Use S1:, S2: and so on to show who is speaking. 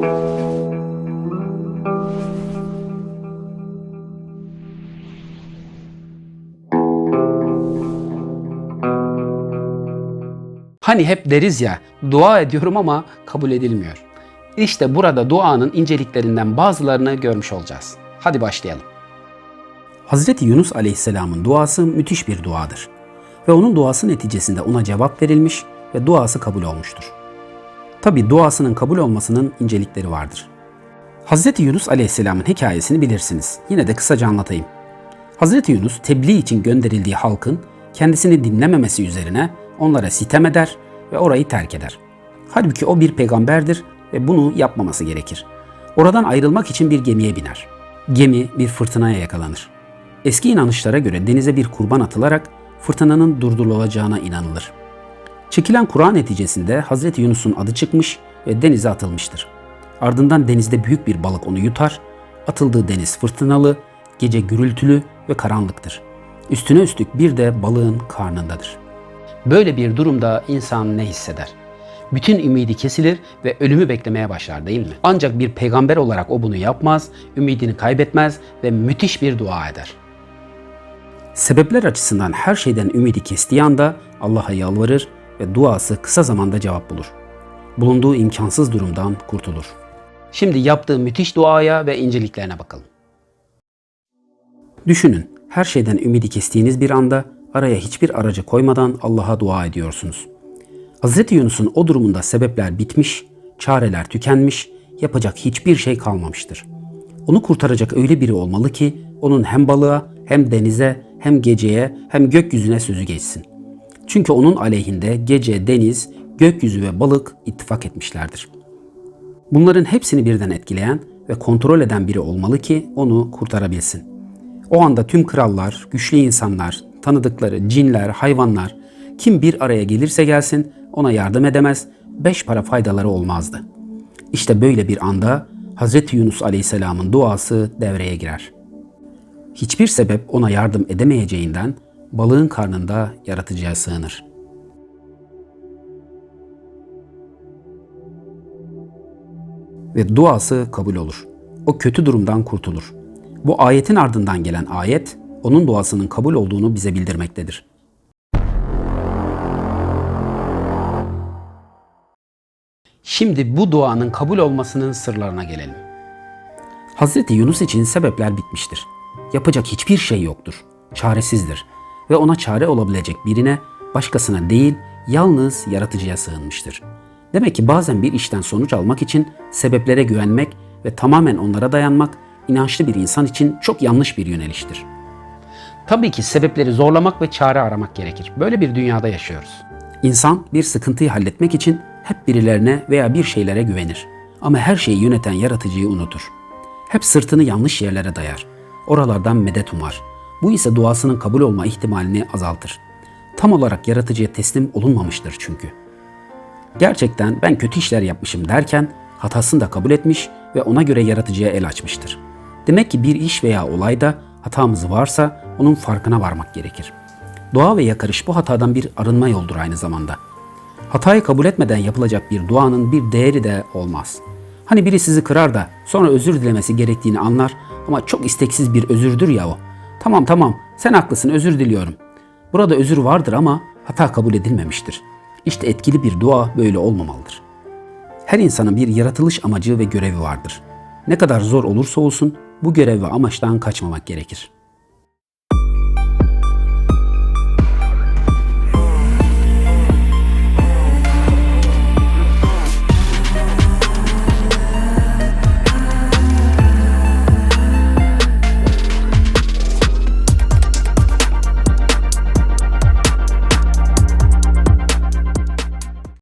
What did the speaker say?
S1: Hani hep deriz ya, dua ediyorum ama kabul edilmiyor. İşte burada duanın inceliklerinden bazılarını görmüş olacağız. Hadi başlayalım. Hazreti Yunus Aleyhisselam'ın duası müthiş bir duadır. Ve onun duası neticesinde ona cevap verilmiş ve duası kabul olmuştur. Tabi duasının kabul olmasının incelikleri vardır. Hazreti Yunus Aleyhisselam'ın hikayesini bilirsiniz. Yine de kısaca anlatayım. Hazreti Yunus tebliğ için gönderildiği halkın kendisini dinlememesi üzerine onlara sitem eder ve orayı terk eder. Halbuki o bir peygamberdir ve bunu yapmaması gerekir. Oradan ayrılmak için bir gemiye biner. Gemi bir fırtınaya yakalanır. Eski inanışlara göre denize bir kurban atılarak fırtınanın durdurulacağına inanılır. Çekilen Kur'an neticesinde Hazreti Yunus'un adı çıkmış ve denize atılmıştır. Ardından denizde büyük bir balık onu yutar, atıldığı deniz fırtınalı, gece gürültülü ve karanlıktır. Üstüne üstlük bir de balığın karnındadır. Böyle bir durumda insan ne hisseder? Bütün ümidi kesilir ve ölümü beklemeye başlar değil mi? Ancak bir peygamber olarak o bunu yapmaz, ümidini kaybetmez ve müthiş bir dua eder. Sebepler açısından her şeyden ümidi kestiği anda Allah'a yalvarır ve duası kısa zamanda cevap bulur. Bulunduğu imkansız durumdan kurtulur. Şimdi yaptığı müthiş duaya ve inceliklerine bakalım. Düşünün, her şeyden ümidi kestiğiniz bir anda araya hiçbir aracı koymadan Allah'a dua ediyorsunuz. Hz. Yunus'un o durumunda sebepler bitmiş, çareler tükenmiş, yapacak hiçbir şey kalmamıştır. Onu kurtaracak öyle biri olmalı ki onun hem balığa hem denize hem geceye hem gökyüzüne sözü geçsin. Çünkü onun aleyhinde gece, deniz, gökyüzü ve balık ittifak etmişlerdir. Bunların hepsini birden etkileyen ve kontrol eden biri olmalı ki onu kurtarabilsin. O anda tüm krallar, güçlü insanlar, tanıdıkları cinler, hayvanlar kim bir araya gelirse gelsin ona yardım edemez, beş para faydaları olmazdı. İşte böyle bir anda Hz. Yunus Aleyhisselam'ın duası devreye girer. Hiçbir sebep ona yardım edemeyeceğinden balığın karnında yaratıcıya sığınır. Ve duası kabul olur. O kötü durumdan kurtulur. Bu ayetin ardından gelen ayet onun duasının kabul olduğunu bize bildirmektedir. Şimdi bu duanın kabul olmasının sırlarına gelelim. Hazreti Yunus için sebepler bitmiştir. Yapacak hiçbir şey yoktur. Çaresizdir ve ona çare olabilecek birine, başkasına değil, yalnız yaratıcıya sığınmıştır. Demek ki bazen bir işten sonuç almak için sebeplere güvenmek ve tamamen onlara dayanmak inançlı bir insan için çok yanlış bir yöneliştir. Tabii ki sebepleri zorlamak ve çare aramak gerekir. Böyle bir dünyada yaşıyoruz. İnsan bir sıkıntıyı halletmek için hep birilerine veya bir şeylere güvenir. Ama her şeyi yöneten yaratıcıyı unutur. Hep sırtını yanlış yerlere dayar. Oralardan medet umar. Bu ise duasının kabul olma ihtimalini azaltır. Tam olarak yaratıcıya teslim olunmamıştır çünkü. Gerçekten ben kötü işler yapmışım derken hatasını da kabul etmiş ve ona göre yaratıcıya el açmıştır. Demek ki bir iş veya olayda hatamız varsa onun farkına varmak gerekir. Dua ve yakarış bu hatadan bir arınma yoldur aynı zamanda. Hatayı kabul etmeden yapılacak bir duanın bir değeri de olmaz. Hani biri sizi kırar da sonra özür dilemesi gerektiğini anlar ama çok isteksiz bir özürdür ya o. Tamam tamam sen haklısın özür diliyorum. Burada özür vardır ama hata kabul edilmemiştir. İşte etkili bir dua böyle olmamalıdır. Her insanın bir yaratılış amacı ve görevi vardır. Ne kadar zor olursa olsun bu görev ve amaçtan kaçmamak gerekir.